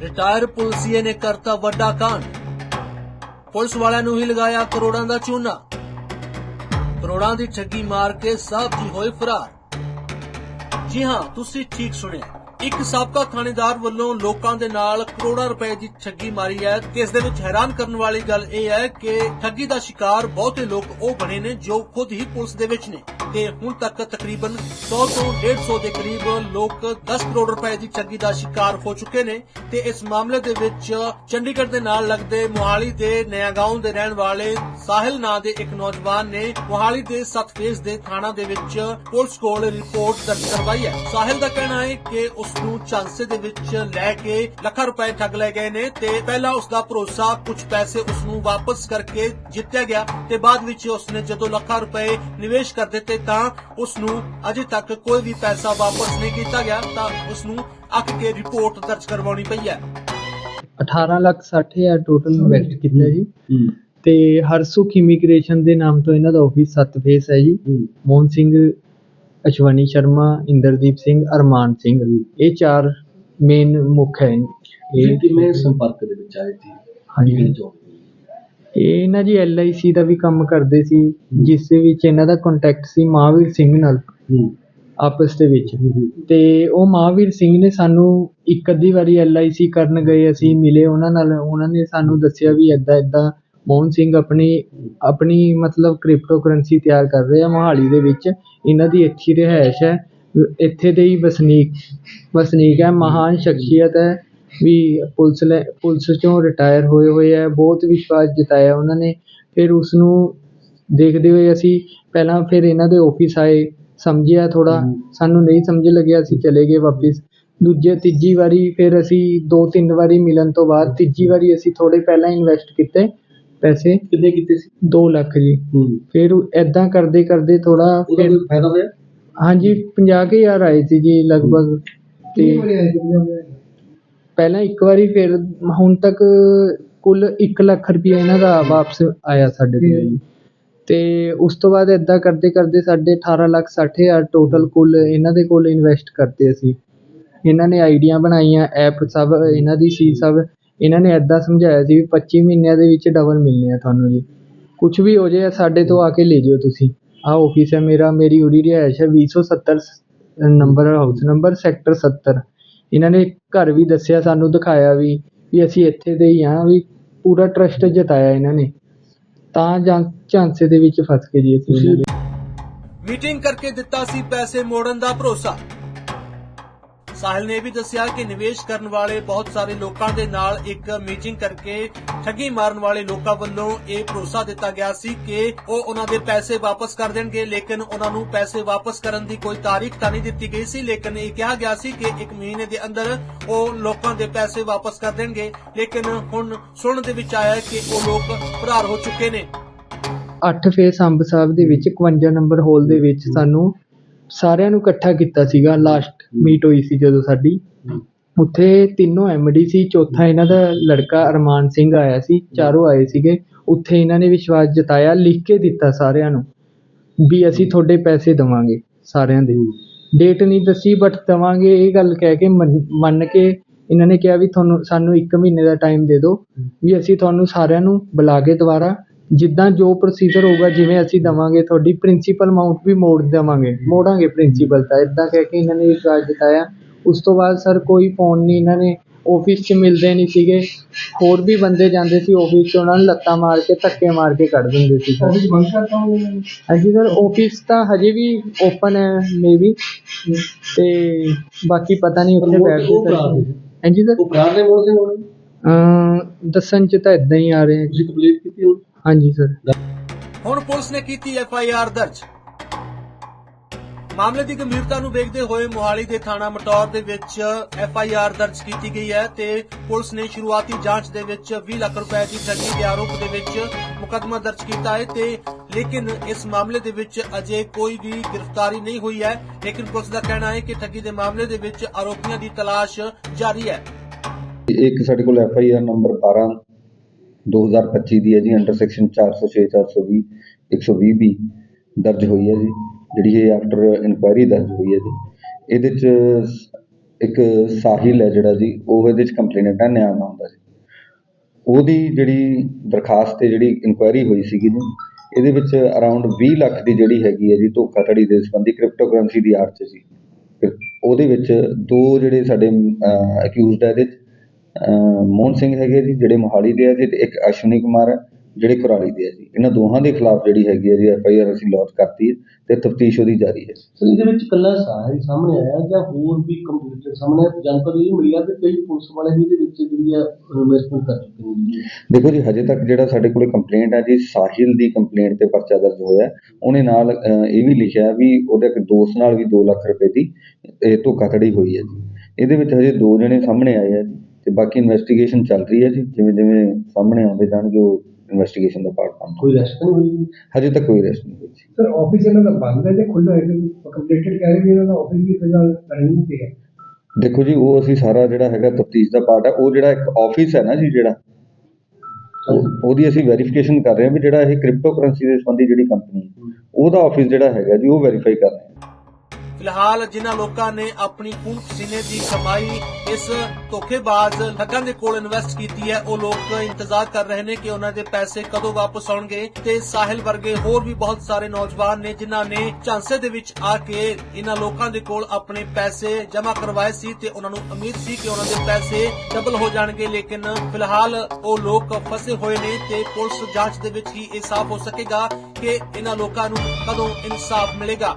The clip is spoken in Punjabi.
ਰਿਟਾਇਰ ਪੁਲਸੀਏ ਨੇ ਕਰਤਾ ਵੱਡਾ ਕਾਂਡ। ਪੁਲਿਸ ਵਾਲਿਆਂ ਨੂੰ ਹੀ ਲਗਾਇਆ ਕਰੋੜਾਂ ਦਾ ਚੂਨਾ। ਕਰੋੜਾਂ ਦੀ ਠੱਗੀ ਮਾਰ ਕੇ ਸਾਹਿਬ ਜੀ ਹੋਏ ਫਰਾਰ। ਜੀ ਹਾਂ, ਤੁਸੀਂ ਠੀਕ ਸੁਣਿਆ। ਇੱਕ ਸਾਬਕਾ ਥਾਣੇਦਾਰ ਵੱਲੋਂ ਲੋਕਾਂ ਦੇ ਨਾਲ ਕਰੋੜਾਂ ਰੁਪਏ ਦੀ ਠੱਗੀ ਮਾਰੀ ਹੈ। ਤੇ ਇਸ ਦੇ ਵਿੱਚ ਹੈਰਾਨ ਕਰਨ ਵਾਲੀ ਗੱਲ ਇਹ ਹੈ ਕਿ ਠੱਗੀ ਦਾ ਸ਼ਿਕਾਰ ਬਹੁਤੇ ਲੋਕ ਉਹ ਬਣੇ ਨੇ ਜੋ ਖੁਦ ਹੀ ਪੁਲਿਸ ਦੇ ਵਿੱਚ ਨੇ। ਤੇ ਹੁਣ ਤੱਕ ਤਕਰੀਬਨ 100 ਤੋਂ 150 ਦੇ ਕਰੀਬ ਲੋਕ 10 ਕਰੋੜ ਰੁਪਏ ਦੀ ਠੱਗੀ ਦਾ ਸ਼ਿਕਾਰ ਹੋ ਚੁੱਕੇ ਨੇ। ਤੇ ਇਸ ਮਾਮਲੇ ਦੇ ਵਿੱਚ ਚੰਡੀਗੜ੍ਹ ਦੇ ਨਾਲ ਲੱਗਦੇ ਮੋਹਾਲੀ ਦੇ ਨਿਆਗਾਉਂ ਦੇ ਰਹਿਣ ਵਾਲੇ ਸਾਹਿਲ ਨਾਂ ਦੇ ਇੱਕ ਨੌਜਵਾਨ ਨੇ ਮੋਹਾਲੀ ਦੇ ਸੱਤ ਦੇ ਥਾਣਾ ਦੇ ਵਿੱਚ ਪੁਲਿਸ ਕੋਲ ਰਿਪੋਰਟ ਦਰਜ ਕਰਵਾਈ ਹੈ। ਸਾਹਿਲ ਦਾ ਕਹਿਣਾ ਹੈ ਕਿ ਉਸ ਨੂੰ ਚਾਂਸੇ ਦੇ ਵਿੱਚ ਲੈ ਕੇ ਲੱਖਾਂ ਰੁਪਏ ਠੱਗ ਲਏ ਗਏ ਨੇ ਤੇ ਪਹਿਲਾਂ ਉਸ ਦਾ ਭਰੋਸਾ ਕੁਝ ਪੈਸੇ ਉਸ ਨੂੰ ਵਾਪਸ ਕਰਕੇ ਜਿੱਤਿਆ ਗਿਆ ਤੇ ਬਾਅਦ ਵਿੱਚ ਉਸ ਨੇ ਜਦੋਂ ਲੱਖਾਂ ਰੁਪਏ ਨਿਵੇਸ਼ ਕਰ ਦਿੱਤੇ ਤਾਂ ਉਸ ਨੂੰ ਅਜੇ ਤੱਕ ਕੋਈ ਵੀ ਪੈਸਾ ਵਾਪਸ ਨਹੀਂ ਕੀਤਾ ਗਿਆ ਤਾਂ ਉਸ ਨੂੰ ਅੱਕ ਕੇ ਰਿਪੋਰਟ ਦਰਜ ਕਰਵਾਉਣੀ ਪਈ ਹੈ। 18 ਲੱਖ 60 ਹਜ਼ਾਰ ਟੋਟਲ ਇਨਵੈਸਟ ਕੀਤਾ ਜੀ। ਤੇ ਹਰਸੁਖ ਇਮੀਗ੍ਰੇਸ਼ਨ ਦੇ ਨਾਮ ਤੋਂ ਇਹਨਾਂ ਦਾ ਆਫਿਸ ਸੱਤ ਫੇਸ ਹੈ ਜੀ। ਮੋਹਨ ਸਿੰਘ ਅਸ਼ਵਨੀ ਸ਼ਰਮਾ ਇੰਦਰਦੀਪ ਸਿੰਘ ਅਰਮਾਨ ਸਿੰਘ। ਇਹ ਚਾਰ ਮੇਨ ਮੁੱਖ ਹੈ। ਇਹ ਕਿਵੇਂ ਸੰਪਰਕ ਦੇ ਵਿੱਚ ਆਏ ਸੀ? ਹਾਂਜੀ? ਇਹ ਇਹਨਾਂ ਜੀ LIC ਦਾ ਵੀ ਕੰਮ ਕਰਦੇ ਸੀ। ਜਿਸ ਦੇ ਵਿੱਚ ਇਹਨਾਂ ਦਾ ਕੰਟੈਕਟ ਸੀ ਮਹਾਵੀਰ ਸਿੰਘ ਨਾਲ। ਆਪਸ ਦੇ ਵਿੱਚ। ਤੇ ਉਹ ਮਹਾਵੀਰ ਸਿੰਘ ਨੇ ਸਾਨੂੰ ਇੱਕ ਅੱਧੀ ਵਾਰੀ LIC ਕਰਨ ਗਏ ਅਸੀਂ ਮਿਲੇ ਉਹਨਾਂ ਨਾਲ। ਉਹਨਾਂ ਨੇ ਸਾਨੂੰ ਦੱਸਿਆ ਵੀ ਏਦਾਂ ਏਦਾਂ ਮੋਹਨ ਸਿੰਘ ਆਪਣੀ ਆਪਣੀ ਮਤਲਬ ਕ੍ਰਿਪਟੋ ਕਰੰਸੀ ਤਿਆਰ ਕਰ ਰਹੇ ਆ ਮੋਹਾਲੀ ਦੇ ਵਿੱਚ। ਇਹਨਾਂ ਦੀ ਇੱਥੇ ਰਿਹਾਇਸ਼ ਹੈ। ਇੱਥੇ ਦੇ ਹੀ ਵਸਨੀਕ ਵਸਨੀਕ ਹੈ ਮਹਾਨ ਸ਼ਖਸੀਅਤ ਹੈ। ਵੀ ਪੁਲਿਸ ਲੈ ਪੁਲਿਸ ਚੋਂ ਰਿਟਾਇਰ ਹੋਏ ਹੋਏ ਹੈ। ਬਹੁਤ ਵਿਸ਼ਵਾਸ ਜਤਾਇਆ ਉਹਨਾਂ ਨੇ। ਫਿਰ ਉਸ ਨੂੰ ਦੇਖਦੇ ਹੋਏ ਅਸੀਂ ਪਹਿਲਾਂ ਫਿਰ ਇਹਨਾਂ ਦੇ ਆਫਿਸ ਆਏ। ਸਮਝਿਆ ਥੋੜਾ ਹਮ। ਸਾਨੂੰ ਨਹੀਂ ਸਮਝ ਲੱਗਿਆ ਅਸੀਂ ਚਲੇ ਗਏ ਵਾਪਿਸ। ਦੂਜੇ ਤੀਜੀ ਵਾਰੀ ਫਿਰ ਅਸੀਂ ਦੋ ਤਿੰਨ ਵਾਰੀ ਮਿਲਣ ਤੋਂ ਬਾਅਦ ਤੀਜੀ ਵਾਰੀ ਅਸੀਂ ਥੋੜੇ ਪਹਿਲਾਂ ਇਨਵੈਸਟ ਕੀਤੇ ਪੈਸੇ। ਕਿੰਨੇ ਕੀਤੇ ਸੀ? 2 ਲੱਖ ਜੀ। ਹੂੰ। ਫਿਰ ਐਦਾਂ ਕਰਦੇ ਕਰਦੇ ਥੋੜਾ ਉਹਦਾ ਫਿਰ ਕੋਈ ਫਾਇਦਾ ਹੋਇਆ? ਹਾਂਜੀ 50000 ਆਏ ਸੀ ਜੀ ਲਗਭਗ ਤੇ ਪਹਿਲਾਂ ਇੱਕ ਵਾਰੀ ਫਿਰ ਹੁਣ ਤੱਕ ਕੁੱਲ 1 ਲੱਖ ਰੁਪਇਆ ਇਹਨਾਂ ਦਾ ਵਾਪਸ ਆਇਆ ਸਾਡੇ ਕੋਲ ਜੀ। ਅਤੇ ਉਸ ਤੋਂ ਬਾਅਦ ਇੱਦਾਂ ਕਰਦੇ ਕਰਦੇ ਸਾਡੇ 18 ਲੱਖ ਸੱਠ ਹਜ਼ਾਰ ਟੋਟਲ ਕੁੱਲ ਇਹਨਾਂ ਦੇ ਕੋਲ ਇਨਵੈਸਟ ਕਰਤੇ ਅਸੀਂ। ਇਹਨਾਂ ਨੇ ਆਈਡੀਆਂ ਬਣਾਈਆਂ ਐਪ ਸਭ, ਇਹਨਾਂ ਦੀ ਸੀ ਸਭ। ਇਹਨਾਂ ਨੇ ਇੱਦਾਂ ਸਮਝਾਇਆ ਸੀ ਵੀ 25 ਮਹੀਨਿਆਂ ਦੇ ਵਿੱਚ ਡਬਲ ਮਿਲਨੇ ਆ ਤੁਹਾਨੂੰ ਜੀ। ਕੁਛ ਵੀ ਹੋ ਜਾਏ ਸਾਡੇ ਤੋਂ ਆ ਕੇ ਲੈ ਜਿਓ ਤੁਸੀਂ। ਆਹ ਔਫਿਸ ਹੈ ਮੇਰਾ, ਮੇਰੀ ਉਰੀ ਰਿਹਾਇਸ਼ ਹੈ 270 ਨੰਬਰ ਹਾਊਸ ਨੰਬਰ ਸੈਕਟਰ 70 ਇਹਨਾਂ ਨੇ ਘਰ ਵੀ ਦੱਸਿਆ, ਸਾਨੂੰ ਦਿਖਾਇਆ ਵੀ ਵੀ ਅਸੀਂ ਇੱਥੇ ਦੇ ਹੀ ਹਾਂ, ਵੀ ਪੂਰਾ ਟਰੱਸਟ ਜਤਾਇਆ ਇਹਨਾਂ ਨੇ। ਤਾਂ ਜਾਂ ਝਾਂਸੇ ਦੇ ਵਿੱਚ ਫਸ ਕੇ ਜੀ ਅਸੀਂ ਇਹਨਾਂ ਦੇ। ਮੀਟਿੰਗ ਕਰਕੇ ਦਿੱਤਾ ਸੀ ਪੈਸੇ ਮੋੜਨ ਦਾ ਭਰੋਸਾ। ਸਾਹਿਲ ਨੇ ਇਹ ਵੀ ਦੱਸਿਆ ਕਿ ਨਿਵੇਸ਼ ਕਰਨ ਵਾਲੇ ਬਹੁਤ ਸਾਰੇ ਲੋਕਾਂ ਦੇ ਨਾਲ ਇੱਕ ਮੀਟਿੰਗ ਕਰਕੇ ਠੱਗੀ ਮਾਰਨ ਵਾਲੇ ਲੋਕਾਂ ਵੱਲੋਂ ਇਹ ਭਰੋਸਾ ਦਿੱਤਾ ਗਿਆ ਸੀ ਕਿ ਉਹ ਉਹਨਾਂ ਦੇ ਪੈਸੇ ਵਾਪਸ ਕਰ ਦੇਣਗੇ, ਲੇਕਿਨ ਉਹਨਾਂ ਨੂੰ ਪੈਸੇ ਵਾਪਸ ਕਰਨ ਦੀ ਕੋਈ ਤਾਰੀਖ ਤਾਂ ਨਹੀਂ ਦਿੱਤੀ ਗਈ ਸੀ, ਲੇਕਿਨ ਇਹ ਕਿਹਾ ਗਿਆ ਸੀ ਕਿ ਇੱਕ ਮਹੀਨੇ ਦੇ ਅੰਦਰ ਉਹ ਲੋਕਾਂ ਦੇ ਪੈਸੇ ਵਾਪਸ ਕਰ ਦੇਣਗੇ, ਲੇਕਿਨ ਹੁਣ ਸੁਣਨ ਦੇ ਵਿੱਚ ਆਇਆ ਹੈ ਕਿ ਉਹ ਲੋਕ ਫਰਾਰ ਹੋ ਚੁੱਕੇ ਨੇ। 8 ਫੇਸ ਅੰਬ ਸਾਹਿਬ ਦੇ ਵਿੱਚ 51 ਨੰਬਰ ਹਾਲ ਦੇ ਵਿੱਚ ਸਾਨੂੰ ਸਾਰਿਆਂ ਨੂੰ ਇਕੱਠਾ ਕੀਤਾ ਸੀਗਾ ਲਾਸਟ ਮੀਟ ਹੋਈ ਸੀ ਜਦੋਂ ਸਾਡੀ। ਉੱਥੇ ਤਿੰਨੋਂ ਐਮਡੀ ਸੀ ਚੌਥਾ ਇਹਨਾਂ ਦਾ ਲੜਕਾ ਅਰਮਾਨ ਸਿੰਘ ਆਇਆ ਸੀ ਚਾਰੋਂ ਆਏ ਸੀਗੇ। ਉੱਥੇ ਇਹਨਾਂ ਨੇ ਵਿਸ਼ਵਾਸ ਜਤਾਇਆ ਲਿਖ ਕੇ ਦਿੱਤਾ ਸਾਰਿਆਂ ਨੂੰ ਵੀ ਅਸੀਂ ਤੁਹਾਡੇ ਪੈਸੇ ਦੇਵਾਂਗੇ ਸਾਰਿਆਂ ਦੇ। ਡੇਟ ਨਹੀਂ ਦੱਸੀ ਬਟ ਦੇਵਾਂਗੇ ਇਹ ਗੱਲ ਕਹਿ ਕੇ ਮੰਨ ਮੰਨ ਕੇ ਇਹਨਾਂ ਨੇ ਕਿਹਾ ਵੀ ਤੁਹਾਨੂੰ ਸਾਨੂੰ 1 ਮਹੀਨੇ ਦਾ ਟਾਈਮ ਦੇ ਦਿਓ ਵੀ ਅਸੀਂ ਤੁਹਾਨੂੰ ਸਾਰਿਆਂ ਨੂੰ ਬੁਲਾ ਕੇ ਦੁਬਾਰਾ ਜਿੱਦਾਂ ਜੋ ਪ੍ਰੋਸੀਜਰ ਹੋਊਗਾ ਜਿਵੇਂ ਅਸੀਂ ਦਵਾਂਗੇ ਤੁਹਾਡੀ ਪ੍ਰਿੰਸੀਪਲ ਅਮਾਉਂਟ ਵੀ ਮੋੜ ਦੇਵਾਂਗੇ। ਮੋੜਾਂਗੇ ਪ੍ਰਿੰਸੀਪਲ ਤਾਂ ਇਦਾਂ ਕਹਿ ਕੇ ਇਹਨਾਂ ਨੇ ਵਿਸ਼ਵਾਸ ਜਤਾਇਆ। ਉਸ ਤੋਂ ਬਾਅਦ ਸਰ ਕੋਈ ਫੋਨ ਨਹੀਂ ਇਹਨਾਂ ਨੇ ਆਫਿਸ 'ਚ ਮਿਲਦੇ ਨਹੀਂ ਸੀਗੇ। ਹੋਰ ਵੀ ਬੰਦੇ ਜਾਂਦੇ ਸੀ ਆਫਿਸ 'ਚ ਉਹਨਾਂ ਨੂੰ ਲੱਤਾਂ ਮਾਰ ਕੇ ਧੱਕੇ ਮਾਰ ਕੇ ਕੱਢ ਦਿੰਦੇ ਸੀ ਸਰ। ਹਾਂਜੀ ਸਰ ਆਫਿਸ ਤਾਂ ਹਜੇ ਵੀ ਓਪਨ ਹੈ ਮੇਬੀ ਤੇ ਬਾਕੀ ਪਤਾ ਨਹੀਂ ਉੱਥੇ ਬੈਠਦੇ ਸਰ। ਹਾਂਜੀ ਸਰ। ਉਹ ਕਾਰ ਨੇ ਮੋੜ ਸਿੰਘ ਹੋਣੇ ਅਮ ਦੱਸਣ 'ਚ ਤਾਂ ਇਦਾਂ ਹੀ ਆ ਰਹੇ। ਹੈ। ਤੁਸੀਂ ਕੰਪਲੀਟ ਕੀਤੀ ਹੁਣ ਹਾਂਜੀ ਸਰ ਹੁਣ ਪੁਲਿਸ ਨੇ ਕੀਤੀ ਐਫ ਆਈ ਆਰ ਦਰਜ। ਮਾਮਲੇ ਦੀ ਗੰਭੀਰਤਾ ਨੂੰ ਵੇਖਦੇ ਹੋਏ ਮੋਹਾਲੀ ਦੇ ਥਾਣਾ ਮਟੌਰ ਦੇ ਵਿੱਚ ਐਫ ਆਈ ਆਰ ਦਰਜ ਕੀਤੀ ਗਈ ਹੈ ਤੇ ਪੁਲਿਸ ਨੇ ਸ਼ੁਰੂਆਤੀ ਜਾਂਚ ਦੇ ਵਿੱਚ 20 ਲੱਖ ਰੁਪਏ ਦੀ ਠੱਗੀ ਦੇ ਆਰੋਪ ਦੇ ਵਿੱਚ ਮੁਕੱਦਮਾ ਦਰਜ ਕੀਤਾ ਹੈ ਤੇ ਲੇਕਿਨ ਇਸ ਮਾਮਲੇ ਦੇ ਵਿੱਚ ਅਜੇ ਕੋਈ ਵੀ ਗ੍ਰਿਫਤਾਰੀ ਨਹੀਂ ਹੋਈ ਹੈ। ਲੇਕਿਨ ਪੁਲਿਸ ਦਾ ਕਹਿਣਾ ਹੈ ਕਿ ਠੱਗੀ ਦੇ ਮਾਮਲੇ ਦੇ ਵਿੱਚ ਆਰੋਪੀਆਂ ਦੀ ਤਲਾਸ਼ ਜਾਰੀ ਹੈ। ਇੱਕ ਸਾਡੇ ਕੋਲ ਐਫ ਆਈ ਆਰ ਨੰਬਰ 12 2025 ਦੀ ਹੈ ਜੀ ਅੰਡਰ ਸੈਕਸ਼ਨ 406 420 120 ਬੀ ਦਰਜ ਹੋਈ ਹੈ ਜੀ, ਜਿਹੜੀ ਇਹ ਆਫਟਰ ਇਨਕੁਆਇਰੀ ਦਰਜ ਹੋਈ ਹੈ ਜੀ। ਇਹਦੇ ਚ ਇੱਕ ਸਾਹਿਲ ਹੈ ਜਿਹੜਾ ਜੀ, ਉਹ ਇਹਦੇ ਚ ਕੰਪਲੇਨੈਂਟ ਹੈ, ਨਿਆਂ ਨਾਮ ਦਾ ਜੀ। ਉਹਦੀ ਜਿਹੜੀ ਦਰਖਾਸਤ ਤੇ ਜਿਹੜੀ ਇਨਕੁਆਇਰੀ ਹੋਈ ਸੀਗੀ ਜੀ, ਇਹਦੇ ਵਿੱਚ ਅਰਾਊਂਡ 20 ਲੱਖ ਦੀ ਜਿਹੜੀ ਹੈਗੀ ਹੈ ਜੀ, ਧੋਖਾਧੜੀ ਦੇ ਸੰਬੰਧੀ ਕ੍ਰਿਪਟੋਕਰੰਸੀ ਦੀ ਆੜ 'ਚ ਸੀ ਫਿਰ ਉਹਦੇ ਵਿੱਚ ਦੋ ਜਿਹੜੇ ਸਾਡੇ ਅਕਿਊਜ਼ਡ ਹੈ ਇਹਦੇ 'ਚ ਮੋਹਨ ਸਿੰਘ ਹੈਗੇ ਜੀ ਜਿਹੜੇ ਮੋਹਾਲੀ ਦੇ ਆ ਜੀ ਤੇ ਇੱਕ ਅਸ਼ਵਨੀ ਕੁਮਾਰ ਹੈ ਜਿਹੜੇ ਕੁਰਾਲੀ ਦੇ ਆ ਜੀ। ਇਹਨਾਂ ਦੋਹਾਂ ਦੇ ਖਿਲਾਫ ਜਿਹੜੀ ਹੈਗੀ ਹੈ ਜੀ ਐਫ ਆਈ ਆਰ ਅਸੀਂ ਲੌਂਚ ਕਰਤੀ ਹੈ ਤੇ ਤਫਤੀਸ਼ ਉਹਦੀ ਜਾਰੀ ਹੈ। ਸਰ ਇਹਦੇ ਵਿੱਚ ਕੱਲਾ ਸਾਹਿਲ ਸਾਹਮਣੇ ਆਇਆ ਜਾਂ ਹੋਰ ਵੀ ਕੰਪਿਊਟਰ ਸਾਹਮਣੇ? ਜਾਣਕਾਰੀ ਇਹ ਮਿਲੀ ਆ ਕਿ ਕਈ ਪੁਲਿਸ ਵਾਲੇ ਵੀ ਇਹਦੇ ਵਿੱਚ ਜਿਹੜੀ ਆ ਇਨਵੈਸਟਮੈਂਟ ਕਰ ਚੁੱਕੇ ਨੇ ਦੇਖੋ ਜੀ ਹਜੇ ਤੱਕ ਜਿਹੜਾ ਸਾਡੇ ਕੋਲੇ ਕੰਪਲੇਂਟ ਹੈ ਜੀ ਸਾਹਿਲ ਦੀ ਕੰਪਲੇਂਟ ਤੇ ਪਰਚਾ ਦਰਜ ਹੋਇਆ ਉਹਨੇ ਨਾਲ ਇਹ ਵੀ ਲਿਖਿਆ ਵੀ ਉਹਦੇ ਇੱਕ ਦੋਸਤ ਨਾਲ ਵੀ 2 ਲੱਖ ਰੁਪਏ ਦੀ ਇਹ ਧੋਖਾਧੜੀ ਹੋਈ ਹੈ ਜੀ। ਇਹਦੇ ਵਿੱਚ ਹਜੇ ਦੋ ਜਣੇ ਸਾਹਮਣੇ ਆਏ ਆ ਜੀ। ਤੇ ਬਾਕੀ ਇਨਵੈਸਟੀਗੇਸ਼ਨ ਚੱਲ ਰਹੀ ਹੈ ਜੀ। ਜਿਵੇਂ ਜਿਵੇਂ ਸਾਹਮਣੇ ਆਉਂਦੇ ਜਾਣਗੇ ਉਹ ਇਨਵੈਸਟੀਗੇਸ਼ਨ ਦਾ ਪਾਰਟ ਬਣਦਾ ਕੋਈ ਰੈਸਟ ਨਹੀਂ ਹੋਈ ਹਜੇ ਤੱਕ ਕੋਈ ਅਰੈਸਟ ਨਹੀਂ ਹੋਈ ਜੀ। ਸਰ ਆਫਿਸ ਇਹਨਾਂ ਦਾ ਬੰਦ ਹੈ ਜਾਂ ਖੁੱਲ੍ਹਾ ਹੈ ਕੰਪਲੀਟਡ ਕਹਿ ਰਹੇ ਵੀ ਇਹਨਾਂ ਦਾ ਆਫਿਸ ਵੀ ਫਿਲਹਾਲ ਰਨਿੰਗ ਤੇ ਹੈ। ਦੇਖੋ ਜੀ ਉਹ ਅਸੀਂ ਸਾਰਾ ਜਿਹੜਾ ਹੈਗਾ ਤਫਤੀਸ਼ ਦਾ ਪਾਰਟ ਹੈ। ਉਹ ਜਿਹੜਾ ਇੱਕ ਆਫਿਸ ਹੈ ਨਾ ਜੀ ਜਿਹੜਾ ਉਹ- ਉਹਦੀ ਅਸੀਂ ਵੈਰੀਫਿਕੇਸ਼ਨ ਕਰ ਰਹੇ ਹਾਂ ਵੀ ਜਿਹੜਾ ਇਹ ਕ੍ਰਿਪਟੋ ਕਰੰਸੀ ਦੇ ਸੰਬੰਧੀ ਜਿਹੜੀ ਕੰਪਨੀ ਹੈ ਉਹਦਾ ਆਫਿਸ ਜਿਹੜਾ ਹੈਗਾ ਜੀ ਉਹ ਵੈਰੀਫਾਈ ਕਰ ਰਹੇ ਹਾਂ। ਫਿਲਹਾਲ ਜਿਨ੍ਹਾਂ ਲੋਕਾਂ ਨੇ ਆਪਣੀ ਖੂਨ ਪਸੀਨੇ ਦੀ ਕਮਾਈ ਇਸ ਧੋਖੇਬਾਜ਼ ਠੱਗਾਂ ਦੇ ਕੋਲ ਇਨਵੈਸਟ ਕੀਤੀ ਹੈ, ਉਹ ਲੋਕ ਇੰਤਜ਼ਾਰ ਕਰ ਰਹੇ ਨੇ ਕਿ ਉਹਨਾਂ ਦੇ ਪੈਸੇ ਕਦੋਂ ਵਾਪਸ ਆਉਣਗੇ ਤੇ ਸਾਹਿਲ ਵਰਗੇ ਹੋਰ ਵੀ ਬਹੁਤ ਸਾਰੇ ਨੌਜਵਾਨ ਨੇ ਜਿਨ੍ਹਾਂ ਨੇ ਝਾਂਸੇ ਦੇ ਵਿੱਚ ਆ ਕੇ ਇਹਨਾਂ ਲੋਕਾਂ ਦੇ ਕੋਲ ਆਪਣੇ ਪੈਸੇ ਜਮ੍ਹਾਂ ਕਰਵਾਏ ਸੀ ਤੇ ਉਹਨਾਂ ਨੂੰ ਉਮੀਦ ਸੀ ਕਿ ਉਹਨਾਂ ਦੇ ਪੈਸੇ ਡਬਲ ਹੋ ਜਾਣਗੇ, ਲੇਕਿਨ ਫਿਲਹਾਲ ਉਹ ਲੋਕ ਫਸੇ ਹੋਏ ਨੇ ਤੇ ਪੁਲਿਸ ਜਾਂਚ ਦੇ ਵਿੱਚ ਹੀ ਇਹ ਸਾਫ਼ ਹੋ ਸਕੇਗਾ ਕਿ ਇਹਨਾਂ ਲੋਕਾਂ ਨੂੰ ਕਦੋਂ ਇਨਸਾਫ ਮਿਲੇਗਾ।